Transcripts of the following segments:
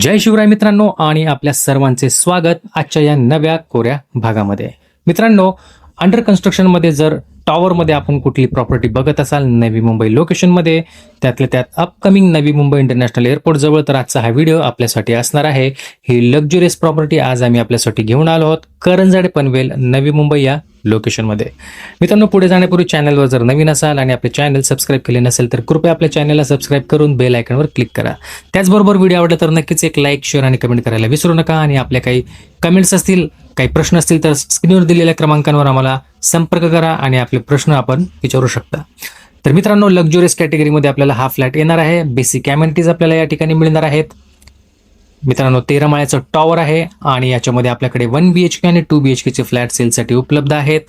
जय शिवराय मित्रांनो आणि आपल्या सर्वांचे स्वागत आजच्या या नव्या कोऱ्या भागामध्ये. मित्रांनो अंडर कन्स्ट्रक्शनमध्ये जर टॉवरमध्ये आपण कुठली प्रॉपर्टी बघत असाल नवी मुंबई लोकेशनमध्ये त्यातल्या त्यात upcoming Navi Mumbai international airport जवळ तर आजचा हा व्हिडिओ आपल्यासाठी असणार आहे. ही लक्झुरियस प्रॉपर्टी आज आम्ही आपल्यासाठी घेऊन आलो आहोत. करंजाडे पनवेल नवी मुंबई या लोकेशनमध्ये मित्रांनो पुढे जाण्यापूर्वी चॅनलवर जर नवीन असाल आणि आपले चॅनल सबस्क्राईब केले नसेल तर कृपया आपल्या चॅनलला सबस्क्राईब करून बेल आयकॉनवर क्लिक करा. त्याचबरोबर व्हिडिओ आवडला तर नक्कीच एक लाईक शेअर आणि कमेंट करायला विसरू नका. आणि आपल्या काही कमेंट्स असतील काही प्रश्न असतील तर स्क्रीनवर दिलेल्या क्रमांकांवर आम्हाला संपर्क करा आणि आपले प्रश्न आपण विचारू शकता. तर मित्रांनो लक्झुरियस कॅटेगरीमध्ये आपल्याला हा फ्लॅट येणार आहे. बेसिक अमेनिटीज आपल्याला या ठिकाणी मिळणार आहेत. मित्रांनो तेरा माळ्याचं टॉवर आहे आणि याच्यामध्ये आपल्याकडे वन बी एच के आणि टू बी एच केचे फ्लॅट सेलसाठी उपलब्ध आहेत.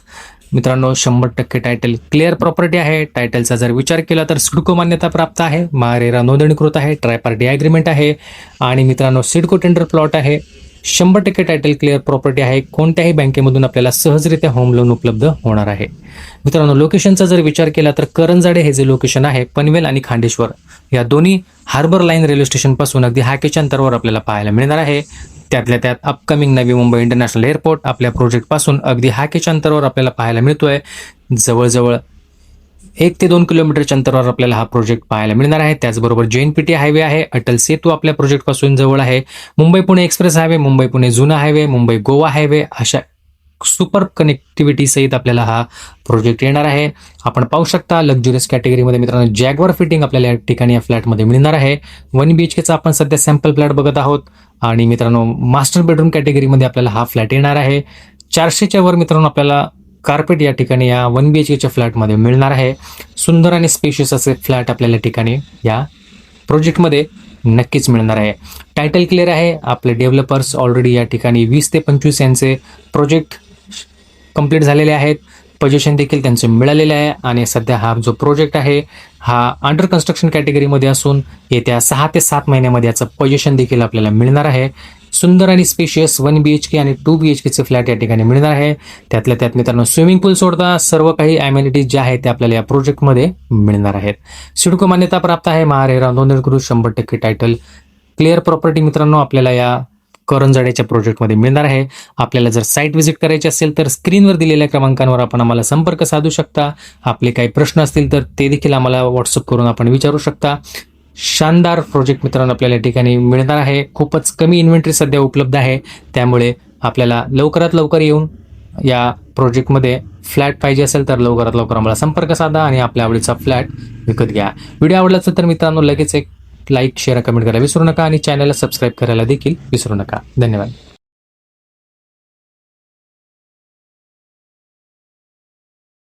मित्रांनो शंभर टक्के टायटल क्लिअर प्रॉपर्टी आहे. टायटलचा जर विचार केला तर सिडको मान्यता प्राप्त आहे. महारेरा नोंदणीकृत आहे. ट्रायपार्टी ॲग्रीमेंट आहे. आणि मित्रांनो सिडको टेंडर प्लॉट आहे. शंभर टक्के टायटल क्लिअर प्रॉपर्टी आहे. कोणत्याही बँकेमधून आपल्याला सहजरित्या होम लोन उपलब्ध होणार आहे. मित्रांनो लोकेशनचा जर विचार केला तर करंजाडे हे जे लोकेशन आहे पनवेल आणि खांडेश्वर या दोन्ही हार्बर लाईन रेल्वे स्टेशनपासून अगदी हाकेच्या अंतरावर आपल्याला पाहायला मिळणार आहे. त्यातल्या त्यात upcoming Navi Mumbai international airport आपल्या प्रोजेक्टपासून अगदी हाकेच्या अंतरावर आपल्याला पाहायला मिळतोय. जवळजवळ एक ते दोन किलोमीटरच्या अंतरावर आपल्याला हा प्रोजेक्ट पाहायला मिळणार आहे. त्याचबरोबर टी हायवे आहे. अटल सेतू आपल्या प्रोजेक्टपासून जवळ आहे. मुंबई पुणे एक्सप्रेस हायवे मुंबई पुणे जुना हायवे मुंबई गोवा हायवे अशा सुपर कनेक्टिव्हिटी सहित आपल्याला हा प्रोजेक्ट येणार आहे. आपण पाहू शकता लक्झुरियस कॅटेगरीमध्ये मित्रांनो जॅगवर फिटिंग आपल्याला या ठिकाणी या फ्लॅटमध्ये मिळणार आहे. वन बी एच केचा आपण सध्या सॅम्पल फ्लॅट बघत आहोत. आणि मित्रांनो मास्टर बेडरूम कॅटेगरीमध्ये आपल्याला हा फ्लॅट येणार आहे. चारशेच्या वर मित्रांनो आपल्याला कार्पेट या ठिकाणी या वन बी एच केच्या फ्लॅटमध्ये मिळणार आहे. सुंदर आणि स्पेशियस असे फ्लॅट आपल्याला ठिकाणी या प्रोजेक्टमध्ये नक्कीच मिळणार आहे. टायटल क्लिअर आहे. आपले डेव्हलपर्स ऑलरेडी या ठिकाणी वीस ते पंचवीस यांचे प्रोजेक्ट कंप्लीट झालेले आहेत. पोझिशन देखील त्यांचे मिळालेले आहे आणि सध्या हा जो प्रोजेक्ट आहे हा अंडर कन्स्ट्रक्शन कॅटेगरीमध्ये असून येत्या सहा ते सात महिन्यामध्ये याचं पोझिशन देखील आपल्याला मिळणार आहे. सुंदर आणि spacious one B H K आणि टू बी एच केचे फ्लॅट या ठिकाणी मिळणार आहे. त्यातल्या त्यात मित्रांनो स्विमिंग पूल सोडता सर्व काही अमेनिटीज ज्या आहेत त्या आपल्याला या प्रोजेक्टमध्ये मिळणार आहेत. सिडको मान्यता प्राप्त आहे. महारेरा नोंदणीकृत शंभर टक्के टायटल क्लिअर प्रॉपर्टी मित्रांनो आपल्याला या करंजाड्याच्या प्रोजेक्टमध्ये मिळणार आहे. आपल्याला जर साईट व्हिजिट करायची असेल तर स्क्रीनवर दिलेल्या क्रमांकांवर आपण आम्हाला संपर्क साधू शकता. आपले काही प्रश्न असतील तर ते देखील आम्हाला व्हॉट्सअप करून आपण विचारू शकता. शानदार प्रोजेक्ट मित्रांनो आपल्याला या ठिकाणी मिळणार आहे. खूपच कमी इन्व्हेंटरी सध्या उपलब्ध आहे. त्यामुळे आपल्याला लवकरात लवकर येऊन या प्रोजेक्टमध्ये फ्लॅट पाहिजे असेल तर लवकरात लवकर आम्हाला संपर्क साधा आणि आपल्या आवडीचा फ्लॅट विकत घ्या. व्हिडिओ आवडला असेल तर मित्रांनो लगेच एक लाईक शेअर कमेंट करायला विसरू नका आणि चॅनलला सबस्क्राईब करायला देखील विसरू नका. धन्यवाद.